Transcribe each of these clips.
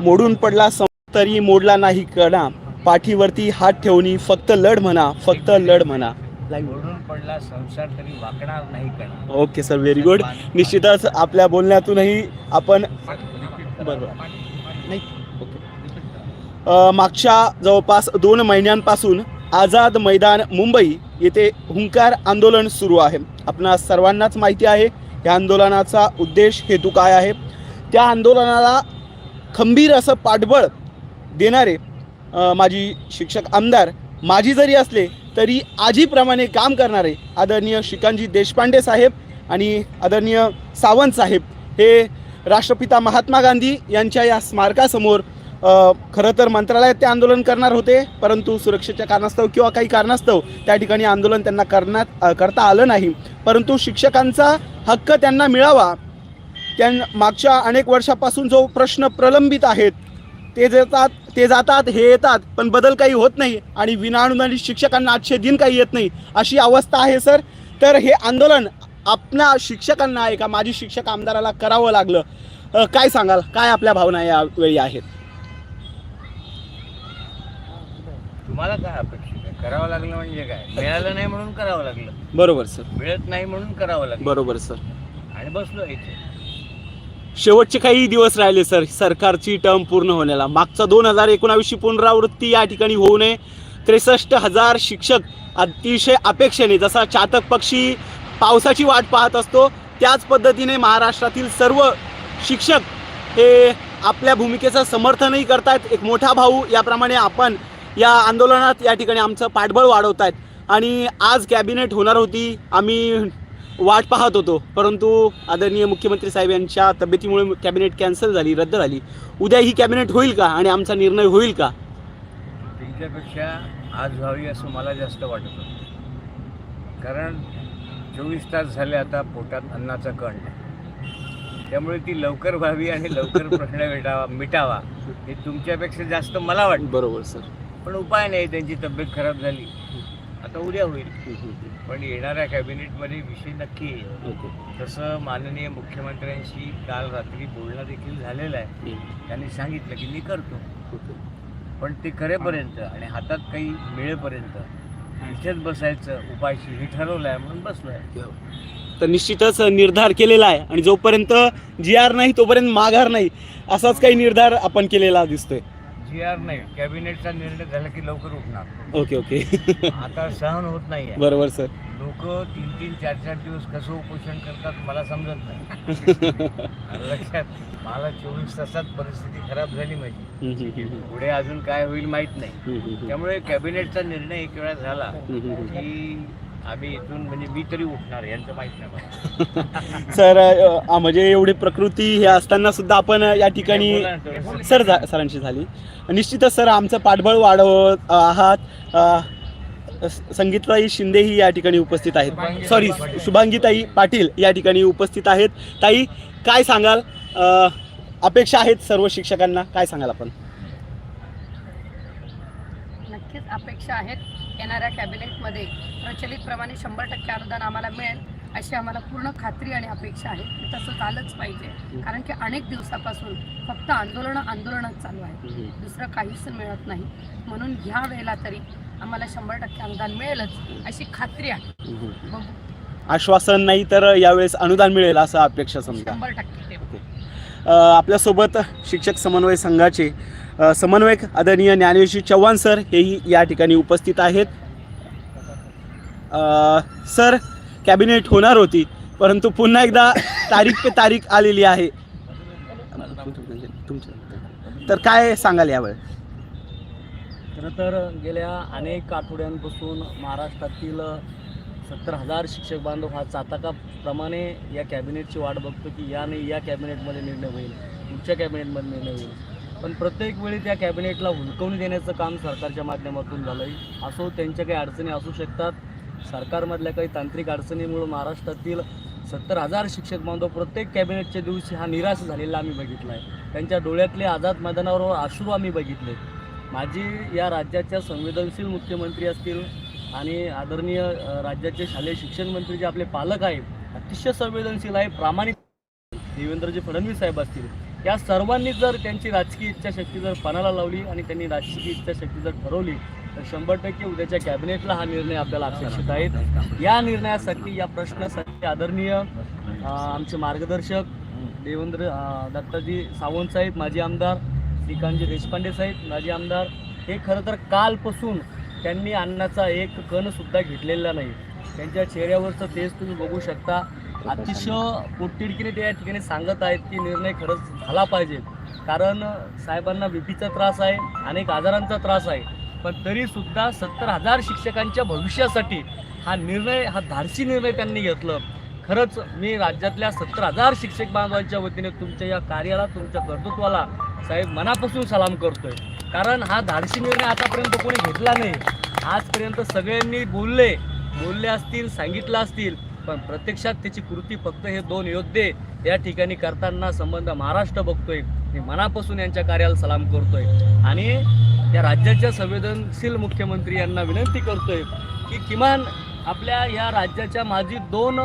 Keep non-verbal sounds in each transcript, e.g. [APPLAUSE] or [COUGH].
मोडून पडला सम तरी मोडला नाही कणा. पाठीवरती हात ठेवणी फक्त लढ म्हणा फक्त लढ म्हणा. ओढून पडला संसार तरी वाकणार नाही कणा. ओके सर व्हेरी गुड निश्चितच आपल्या बोलण्यातूनही आपण बरोबर. नाही. ओके. अ, मागच्या जवळपास दोन महिन्यांपासून आझाद मैदान मुंबई येथे हुंकार आंदोलन सुरू आहे. आपणा सर्वांनाच माहिती आहे या आंदोलनाचा उद्देश हेतू काय आहे? त्या आंदोलनाला खंबीर असं पाठबळ देणारे माजी शिक्षक आमदार माझी जरी असले तरी आजीप्रमाणे काम करणारे आदरणीय श्रीकांतजी देशपांडे साहेब आणि आदरणीय सावंत साहेब हे राष्ट्रपिता महात्मा गांधी यांच्या या स्मारकासमोर खरं तर मंत्रालयात ते आंदोलन करणार होते परंतु सुरक्षेच्या कारणास्तव किंवा काही कारणास्तव त्या ठिकाणी आंदोलन त्यांना करण्यात करता आलं नाही. परंतु शिक्षकांचा हक्क त्यांना मिळावा त्या मागच्या अनेक वर्षापासून जो प्रश्न प्रलंबित आहेत ते जातात ते जातात हे येतात पण बदल काही होत नाही आणि विनाअनुदानित शिक्षकांना आजचे दिन काही येत नाही अशी अवस्था आहे सर. तर हे आंदोलन आपल्या शिक्षकांना एका माजी शिक्षक आमदाराला करावं लागलं. काय सांगाल? काय आपल्या भावना यावेळी आहेत? तुम्हाला काय अपेक्षित करावं लागलं म्हणजे काय? मिळालं नाही म्हणून करावं लागलं. बरोबर सर. मिळत नाही म्हणून करावं लागलं. बरोबर सर. आणि बसलो इथे. शेवटचे काही दिवस राहिले सर. सरकारची टर्म पूर्ण होण्याला. मागचा दोन हजार एकोणावीसची पुनरावृत्ती या ठिकाणी होऊ नये. त्रेसष्ट हजार शिक्षक अतिशय अपेक्षेने जसा चातक पक्षी पावसाची वाट पाहत असतो त्याच पद्धतीने महाराष्ट्रातील सर्व शिक्षक हे आपल्या भूमिकेचं समर्थनही करतायत. एक मोठा भाऊ याप्रमाणे आपण या आंदोलनात या ठिकाणी आमचं पाठबळ वाढवत आहेत आणि आज कॅबिनेट होणार होती. आम्ही वाट पाहत होतो. परंतु आदरणीय मुख्यमंत्री साहेब यांच्या तब्येतीमुळे कॅबिनेट कॅन्सल झाली रद्द झाली. उद्या ही कॅबिनेट होईल का आणि आमचा निर्णय होईल का? तुमच्यापेक्षा आज व्हावी असं मला जास्त वाटत होतं. कारण चोवीस तास झाले आता पोटात अन्नाचा कण. त्यामुळे ती लवकर व्हावी आणि लवकर प्रश्न मिटावा मिटावा हे तुमच्यापेक्षा जास्त मला वाटतं. बरोबर सर. पण उपाय नाही त्यांची तब्येत खराब झाली. आता उद्या होईल. पण येणाऱ्या कॅबिनेटमध्ये विषय नक्की येईल. तसं माननीय मुख्यमंत्र्यांशी काल रात्री बोलणं देखील झालेलं आहे. त्यांनी सांगितलं की मी करतो. पण ते करेपर्यंत आणि हातात काही मिळेपर्यंत इथेच बसायचं उपायशी हे ठरवलं आहे म्हणून बसलो आहे तर निश्चितच निर्धार केलेला आहे आणि जोपर्यंत जी आर नाही तोपर्यंत माघार नाही असाच काही निर्धार आपण केलेला दिसतोय. जी आर नाही. कॅबिनेटचा निर्णय झाला की लवकर उठणार. Okay okay. आता सहन होत नाही बरोबर सर. लोक तीन तीन चार चार दिवस कसं उपोषण करतात मला समजत नाही. [LAUGHS] लक्षात. मला चोवीस तासात परिस्थिती खराब झाली माझी. पुढे अजून काय होईल माहीत नाही. त्यामुळे कॅबिनेटचा निर्णय एक वेळा झाला की आम्ही इथून म्हणजे मी तरी उठणार यांचं माहीत नाही मला. [LAUGHS] सर अ, म्हणजे एवढी प्रकृती हे असताना सुद्धा आपण या ठिकाणी बोला ना थोडं. सर झा- सरांशी झाली. निश्चितच सर आमचं पाठबळ वाढवत आहात. अ, स- संगीताई शिंदेही या ठिकाणी उपस्थित आहेत. सॉरी शुभांगीताई पाटील या ठिकाणी उपस्थित आहेत. ताई काय सांगाल? अ, अपेक्षा आहेत सर्व शिक्षकांना. काय सांगाल आपण? नक्कीच अपेक्षा आहेत. येणाऱ्या कॅबिनेटमध्ये प्रचलितप्रमाणे शंभर टक्के अनुदान आम्हाला मिळेल अशी आम्हाला पूर्ण खात्री आणि अपेक्षा आहे. की तसं झालंच पाहिजे. कारण की अनेक दिवसापासून फक्त आंदोलनं आंदोलनच चालू आहे दुसरं काहीच मिळत नाही. म्हणून ह्या वेळेला तरी आम्हाला शंभर टक्के अनुदान मिळेलच अशी खात्री आहे. आश्वासन नाही तर यावेळेस अनुदान मिळेल असं अपेक्षा समजा. शंभर टक्के. आपल्यासोबत शिक्षक समन्वय संघाचे समन्वयक आदरणीय ज्ञानेश्वर चव्हाण सर हेही या ठिकाणी उपस्थित आहेत. सर कॅबिनेट होणार होती परंतु पुन्हा एकदा तारीख पे तारीख आलेली आहे. तर काय सांगाल यावर? खरं तर गेल्या अनेक आठवड्यांपासून महाराष्ट्रातील सत्तर हजार शिक्षक बांधव हा चातकाप्रमाणे या कॅबिनेटची वाट बघतो की या नाही या कॅबिनेटमध्ये निर्णय होईल पुढच्या कॅबिनेटमध्ये निर्णय होईल. पण प्रत्येक वेळी त्या कॅबिनेटला हुलकवून देण्याचं काम सरकारच्या माध्यमातून झालं आहे असो त्यांच्या काही अडचणी असू शकतात. सरकारमधल्या काही तांत्रिक अडचणीमुळं महाराष्ट्रातील सत्तर हजार शिक्षक बांधव प्रत्येक कॅबिनेटच्या दिवशी हा निराश झालेला आम्ही बघितला आहे त्यांच्या डोळ्यातले आझाद मैदानावर अश्रू आम्ही बघितले माझी या राज्याच्या संवेदनशील मुख्यमंत्री असतील आणि आदरणीय राज्याचे शालेय शिक्षण मंत्री जे आपले पालक आहेत अतिशय संवेदनशील आहे प्रामाणिक देवेंद्रजी फडणवीस साहेब असतील. या सर्वांनी जर त्यांची राजकीय इच्छाशक्ती जर पणाला लावली आणि त्यांनी राजकीय इच्छाशक्ती जर ठरवली तर शंभर टक्के उद्याच्या कॅबिनेटला हा निर्णय आपल्याला अपेक्षित आहेत या निर्णयासाठी या प्रश्नासाठी आदरणीय आमचे मार्गदर्शक देवेंद्र दत्ताजी सावंत साहेब माजी आमदार श्रीकांतजी देशपांडे साहेब माजी आमदार हे खरं तर कालपासून त्यांनी अन्नाचा एक कण सुद्धा घेतलेला नाही. त्यांच्या चेहऱ्यावरचं तेज तुम्ही बघू शकता. अतिशय पोटतिडकीने ते या ठिकाणी सांगत आहेत की निर्णय खरंच झाला पाहिजे. कारण साहेबांना बीपीचा त्रास आहे अनेक आजारांचा त्रास आहे. पण तरीसुद्धा सत्तर हजार शिक्षकांच्या भविष्यासाठी हा निर्णय हा धाडसी निर्णय त्यांनी घेतलं. खरंच मी राज्यातल्या सत्तर हजार शिक्षक बांधवांच्या वतीने तुमच्या या कार्याला तुमच्या कर्तृत्वाला साहेब मनापासून सलाम करतोय. कारण हा धाडसी निर्णय आतापर्यंत कोणी घेतला नाही. आजपर्यंत सगळ्यांनी बोलले. बोलले असतील सांगितलं असतील पण प्रत्यक्षात त्याची कृती फक्त हे दोन योद्धे या ठिकाणी करताना संबंध महाराष्ट्र बघतोय. मी मनापासून यांच्या कार्याला सलाम करतोय. आणि या राज्याच्या संवेदनशील मुख्यमंत्री यांना विनंती करतोय की किमान आपल्या या राज्याच्या माझी दोन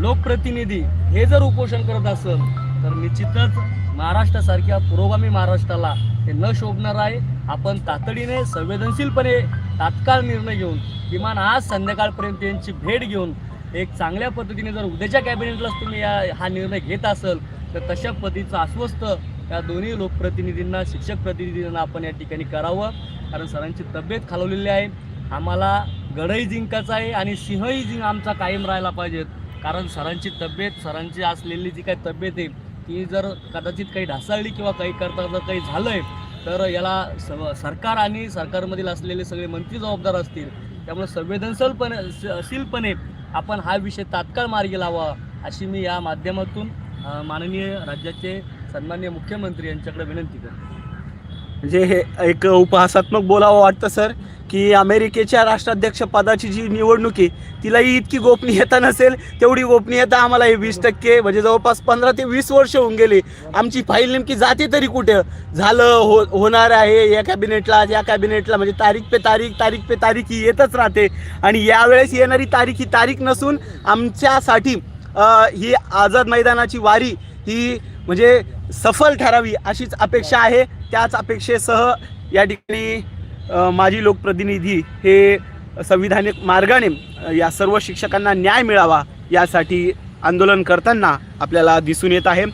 लोकप्रतिनिधी हे जर उपोषण करत असेल तर निश्चितच महाराष्ट्रासारख्या पुरोगामी महाराष्ट्राला हे न शोभणार आहे. आपण तातडीने संवेदनशीलपणे तात्काळ निर्णय घेऊन किमान आज संध्याकाळपर्यंत यांची भेट घेऊन एक चांगल्या पद्धतीने जर उद्याच्या कॅबिनेटलाच तुम्ही या हा निर्णय घेत असाल तर तशा पद्धतीचं आश्वस्त या दोन्ही लोकप्रतिनिधींना शिक्षक प्रतिनिधींना आपण या ठिकाणी करावं. कारण सरांची तब्येत खालवलेली आहे. आम्हाला गडही जिंकायचा आहे आणि सिंहही जिंक आमचा कायम राहायला पाहिजेत कारण सरांची तब्येत सरांची असलेली जी काही तब्येत आहे ती जर कदाचित काही ढासळली किंवा काही करता जर काही झालं आहे तर याला स सरकार आणि सरकारमधील असलेले सगळे मंत्री जबाबदार असतील. त्यामुळे संवेदनशीलपणे शीलपणे आपण हा विषय तात्काळ मार्गी लावा अशी मी या माध्यमातून माननीय राज्याचे सन्माननीय मुख्यमंत्री यांच्याकडे विनंती करतो. म्हणजे हे एक उपहासात्मक बोलावं वाटतं सर की अमेरिकेच्या राष्ट्राध्यक्षपदाची जी निवडणूक आहे तिलाही इतकी गोपनीयता नसेल तेवढी गोपनीयता आम्हाला हे वीस टक्के म्हणजे जवळपास पंधरा ते वीस वर्ष होऊन गेली. आमची फाईल नेमकी जाते तरी कुठे? झालं हो होणार आहे या कॅबिनेटला या कॅबिनेटला म्हणजे तारीख पे तारीख तारीख पे तारीख ही येतच राहते. आणि यावेळेस येणारी तारीख ही तारीख नसून आमच्यासाठी ही आझाद मैदानाची वारी ही म्हणजे सफल ठरावी अशीच अपेक्षा आहे. त्याच अपेक्षेसह या ठिकाणी माजी लोकप्रतिनिधी हे संविधानिक मार्गाने या सर्व शिक्षकांना न्याय मिळावा यासाठी आंदोलन करताना आपल्याला दिसून येत आहे.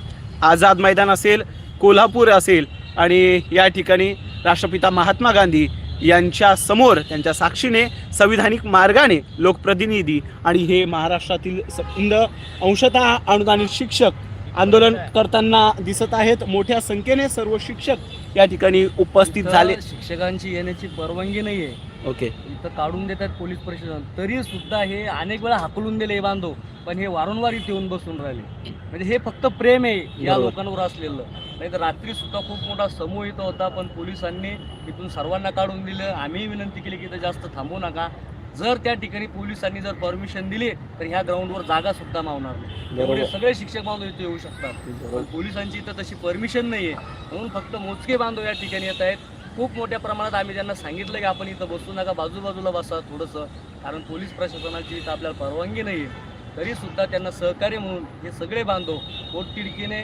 आझाद मैदान असेल कोल्हापूर असेल आणि या ठिकाणी राष्ट्रपिता महात्मा गांधी यांच्या समोर त्यांच्या साक्षीने संविधानिक मार्गाने लोकप्रतिनिधी आणि हे महाराष्ट्रातील संबंध अंशतः अनुदानित शिक्षक आंदोलन करताना दिसत आहेत. मोठ्या संख्येने सर्व शिक्षक या ठिकाणी उपस्थित झाले. शिक्षकांची येण्याची परवानगी नाही आहे ओके. इथं काढून देतात पोलीस प्रशासन. तरी सुद्धा हे अनेक वेळा हाकलून दिले बांधव पण हे वारंवार इथे येऊन बसून राहिले. म्हणजे हे फक्त प्रेम आहे या. लोकांवर असलेलं. नाही तर रात्री सुद्धा खूप मोठा समूह इथं होता पण पोलिसांनी इथून सर्वांना काढून दिलं. आम्ही विनंती केली की इथं जास्त थांबू नका. जर त्या ठिकाणी पोलिसांनी जर परमिशन दिली तर ह्या ग्राउंडवर जागा सुद्धा मावणार नाही. एवढे सगळे शिक्षक बांधव इथे येऊ शकतात. पण पोलिसांची इथं तशी परमिशन नाही आहे म्हणून फक्त मोजके बांधव या ठिकाणी येत आहेत. खूप मोठ्या प्रमाणात आम्ही त्यांना सांगितलं की आपण इथं बसू नका बाजूबाजूला बसा थोडंसं. कारण पोलीस प्रशासनाची इथं आपल्याला परवानगी नाही आहे तरी सुद्धा त्यांना सहकार्य म्हणून हे सगळे बांधव पोटतिडकीने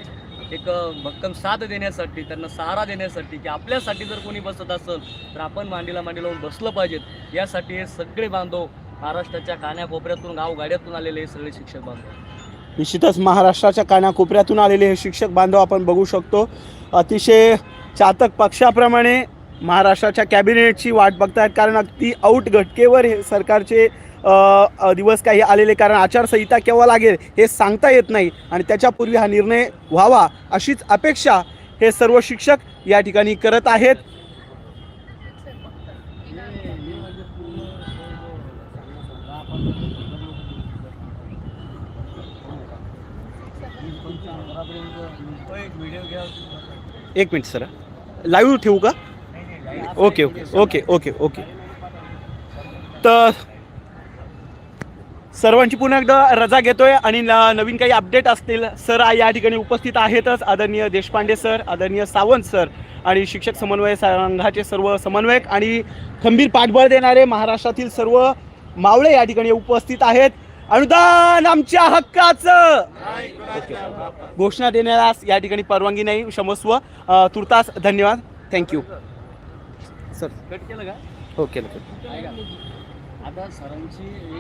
एक भक्कम साथ देण्यासाठी त्यांना सहारा देण्यासाठी की आपल्यासाठी जर कोणी बसत असेल तर आपण मांडीला मांडी लावून बसलं पाहिजेत. यासाठी हे सगळे बांधव महाराष्ट्राच्या कान्याकोपऱ्यातून गाव गाड्यातून आलेले हे सगळे शिक्षक बांधव निश्चितच महाराष्ट्राच्या कानाकोपऱ्यातून आलेले हे शिक्षक बांधव आपण बघू शकतो. अतिशय चातक पक्षाप्रमाणे महाराष्ट्राच्या कॅबिनेटची वाट बघतायत कारण अगदी आउट घटकेवर हे सरकारचे दिवस काही आलेले कारण आचारसंहिता केव्हा लागेल हे सांगता येत नाही आणि त्याच्यापूर्वी हा निर्णय व्हावा अशीच अपेक्षा हे सर्व शिक्षक या ठिकाणी करत आहेत. एक मिनिट सर. लाईव्ह ठेवू का? Okay okay okay okay okay तर सर्वांची पुन्हा एकदा रजा घेतोय आणि नवीन काही अपडेट असतील सर या ठिकाणी उपस्थित आहेतच. आदरणीय देशपांडे सर आदरणीय सावंत सर आणि शिक्षक समन्वय संघाचे सर्व समन्वयक आणि खंबीर पाठबळ देणारे महाराष्ट्रातील सर्व मावळे या ठिकाणी उपस्थित आहेत. अनुदान आमच्या हक्काचं. घोषणा देण्यास या ठिकाणी परवानगी नाही क्षमस्व. तुर्तास धन्यवाद. थँक्यू सर कट केलं का? ओके ओके ऐका. आता सरांची